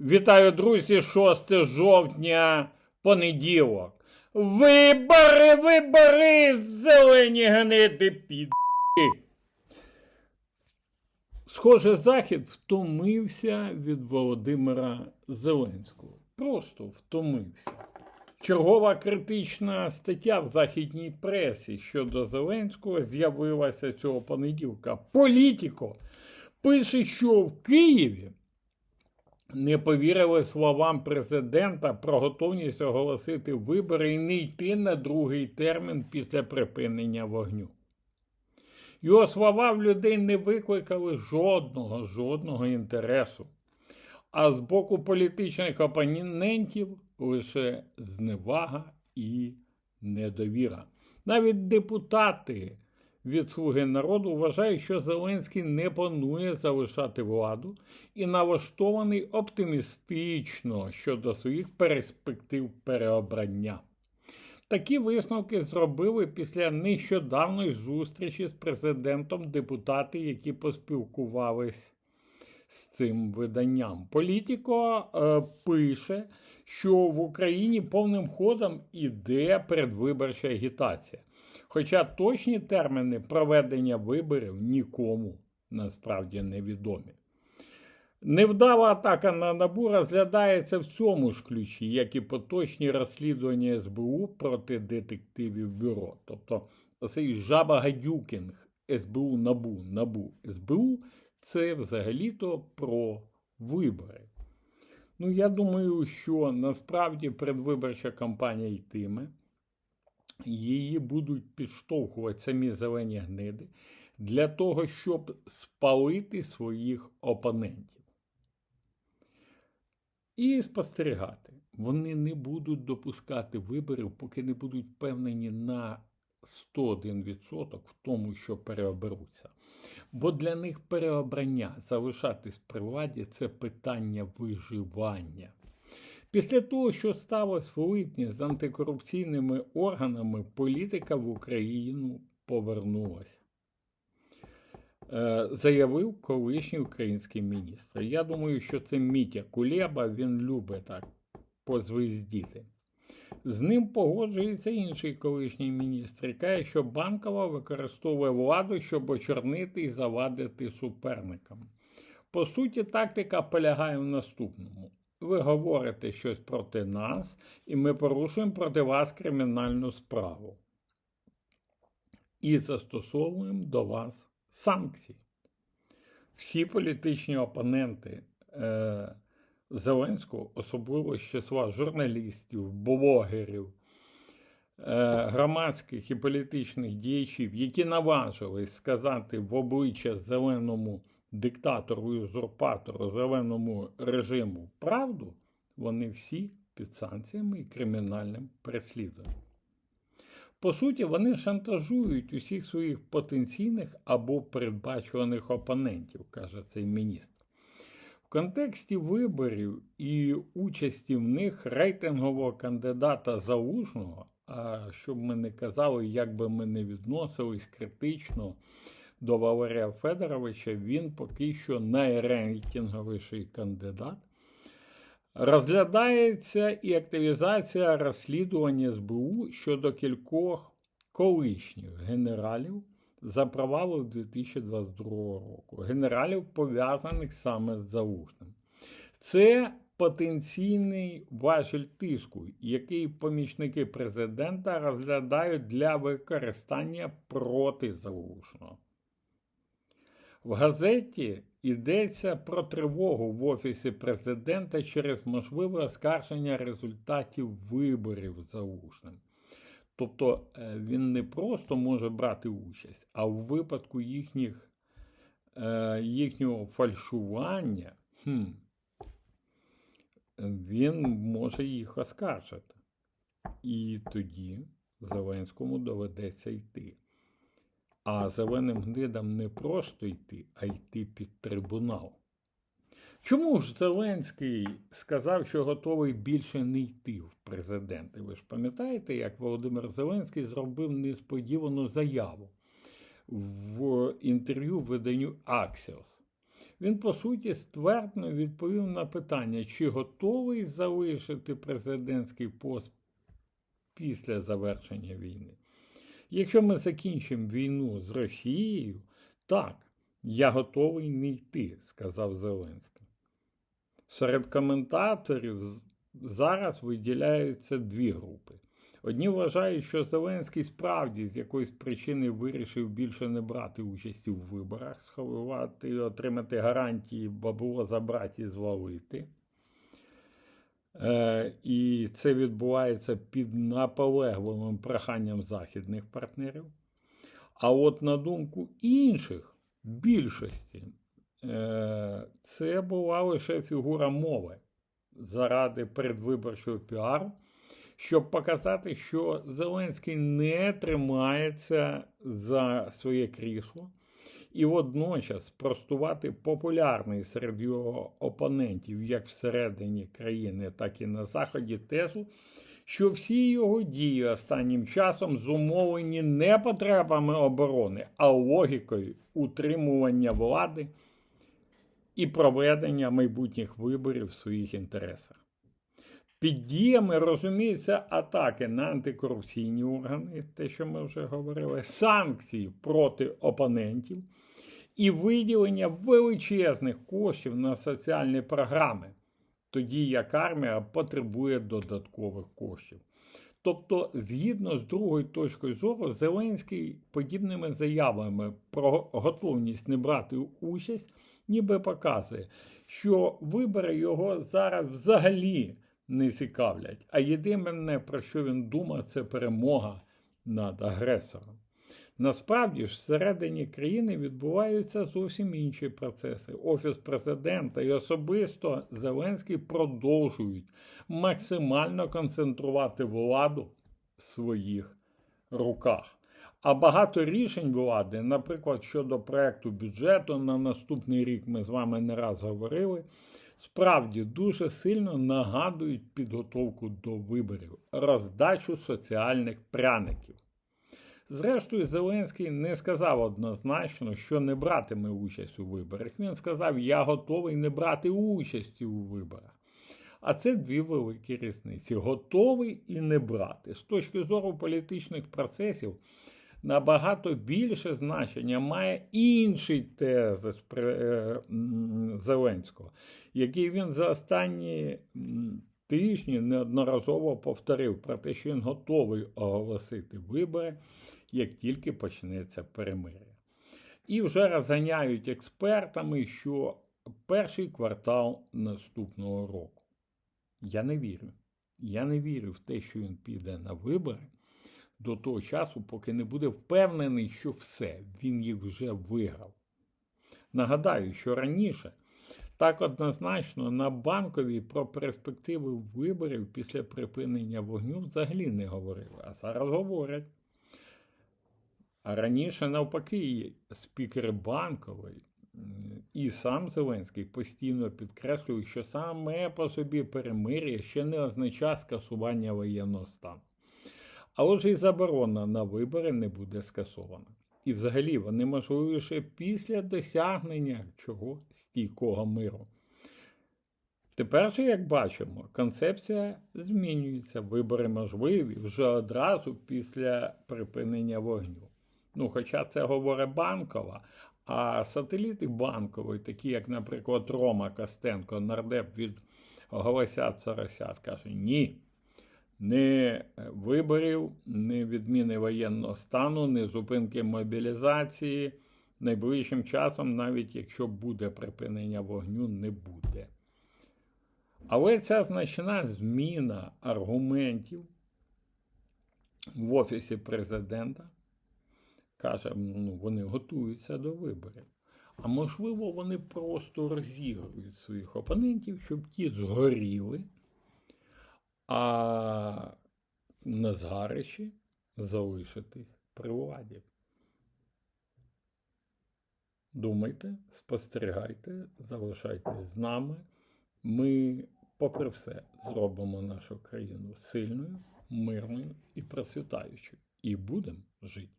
Вітаю, друзі, 6 жовтня, понеділок. Вибори, вибори, зелені гниди під. Схоже, Захід втомився від Володимира Зеленського. Просто втомився. Чергова критична стаття в західній пресі щодо Зеленського з'явилася цього понеділка. Політіко пише, що в Києві не повірили словам президента про готовність оголосити вибори і не йти на другий термін після припинення вогню. Його слова в людей не викликали жодного, жодного інтересу. А з боку політичних опонентів лише зневага і недовіра. Навіть депутати від Слуги народу вважають, що Зеленський не планує залишати владу і налаштований оптимістично щодо своїх перспектив переобрання. Такі висновки зробили після нещодавної зустрічі з президентом депутати, які поспілкувались з цим виданням. Політіко е, пише, що в Україні повним ходом іде передвиборча агітація. Хоча точні терміни проведення виборів нікому насправді не відомі. Невдала атака на набу розглядається в цьому ж ключі, як і поточні розслідування СБУ проти детективів бюро. Тобто цей жаба гадюкінг СБУ Набу Набу СБУ це взагалі-то про вибори. Ну, я думаю, що насправді предвиборча кампанія йтиме, її будуть підштовхувати самі зелені гниди для того, щоб спалити своїх опонентів. І спостерігати. Вони не будуть допускати виборів, поки не будуть впевнені на 101% в тому, що переоберуться. Бо для них переобрання, залишатись при владі це питання виживання. Після того, що сталося в липні з антикорупційними органами, політика в Україну повернулася. Е, заявив колишній український міністр. Я думаю, що це Мітя Кулеба, він любить так позвездіти. З ним погоджується інший колишній міністр, каже, що банкова використовує владу, щоб очорнити і завадити суперникам. По суті, тактика полягає в наступному: ви говорите щось проти нас, і ми порушуємо проти вас кримінальну справу. І застосовуємо до вас санкції. Всі політичні опоненти е, Зеленського, особливо з числа журналістів, блогерів, е, громадських і політичних діячів, які наважились сказати в обличчя зеленому диктатору і узурпатору, зеленому режиму правду, вони всі під санкціями і кримінальним переслідуванням. По суті, вони шантажують усіх своїх потенційних або передбачуваних опонентів, каже цей міністр. В контексті виборів і участі в них рейтингового кандидата Залужного, а щоб ми не казали, як би ми не відносились критично до Валерія Федоровича, він поки що найрейтинговіший кандидат. Розглядається і активізація розслідування СБУ щодо кількох колишніх генералів за провали 2022 року. Генералів, пов'язаних саме з Залужним. Це потенційний важіль тиску, який помічники президента розглядають для використання проти Залужного. В газеті йдеться про тривогу в Офісі президента через можливе оскарження результатів виборів залужним. Тобто е, він не просто може брати участь, а в випадку їхніх, е, їхнього фальшування хм, він може їх оскаржити. І тоді Зеленському доведеться йти. А зеленим гнидам не просто йти, а йти під трибунал. Чому ж Зеленський сказав, що готовий більше не йти в президенти? Ви ж пам'ятаєте, як Володимир Зеленський зробив несподівану заяву в інтерв'ю виданню Axios? Він, по суті, ствердно відповів на питання, чи готовий залишити президентський пост після завершення війни. Якщо ми закінчимо війну з Росією, так, я готовий не йти, сказав Зеленський. Серед коментаторів зараз виділяються дві групи. Одні вважають, що Зеленський справді з якоїсь причини вирішив більше не брати участі в виборах, сховати, отримати гарантії, бабло забрати і звалити. Е, і це відбувається під наполегливим проханням західних партнерів. А от на думку інших, більшості, е, це була лише фігура мови заради передвиборчого піару, щоб показати, що Зеленський не тримається за своє крісло, і водночас спростувати популярний серед його опонентів як всередині країни, так і на Заході тезу, що всі його дії останнім часом зумовлені не потребами оборони, а логікою утримування влади і проведення майбутніх виборів в своїх інтересах. Під діями розуміються атаки на антикорупційні органи, те, що ми вже говорили, санкції проти опонентів і виділення величезних коштів на соціальні програми, тоді як армія потребує додаткових коштів. Тобто, згідно з другою точкою зору, Зеленський подібними заявами про готовність не брати участь, ніби показує, що вибори його зараз взагалі не цікавлять. А єдине, про що він думає, це перемога над агресором. Насправді ж, всередині країни відбуваються зовсім інші процеси. Офіс президента і особисто Зеленський продовжують максимально концентрувати владу в своїх руках. А багато рішень влади, наприклад, щодо проекту бюджету на наступний рік, ми з вами не раз говорили, справді дуже сильно нагадують підготовку до виборів, роздачу соціальних пряників. Зрештою, Зеленський не сказав однозначно, що не братиме участь у виборах. Він сказав, я готовий не брати участі у виборах. А це дві великі різниці: готовий і не брати. З точки зору політичних процесів набагато більше значення має інший тезис е, Зеленського, який він за останні тижні неодноразово повторив про те, що він готовий оголосити вибори, як тільки почнеться перемир'я. І вже розганяють експертами, що перший квартал наступного року. Я не вірю. Я не вірю в те, що він піде на вибори до того часу, поки не буде впевнений, що все, він їх вже виграв. Нагадаю, що раніше так однозначно на банковій про перспективи виборів після припинення вогню взагалі не говорили, а зараз говорять. А раніше, навпаки, спікери банкової і сам Зеленський постійно підкреслюють, що саме по собі перемир'я ще не означає скасування воєнного стану. А отже, і заборона на вибори не буде скасована. І взагалі вони можливі лише після досягнення чого стійкого миру. Тепер же, як бачимо, концепція змінюється. Вибори можливі вже одразу після припинення вогню. Ну, Хоча це говорить банкова, а сателіти банкової, такі як, наприклад, Рома Костенко, нардеп від Голосят Соросят, каже, ні. Ні виборів, ні відміни воєнного стану, ні зупинки мобілізації. Найближчим часом, навіть якщо буде припинення вогню, не буде. Але ця значна зміна аргументів в Офісі президента каже, ну, вони готуються до виборів. А можливо, вони просто розігрують своїх опонентів, щоб ті згоріли, а на згарищі залишитись при владі. Думайте, спостерігайте, залишайтесь з нами. Ми, попри все, зробимо нашу країну сильною, мирною і процвітаючою. І будемо жити.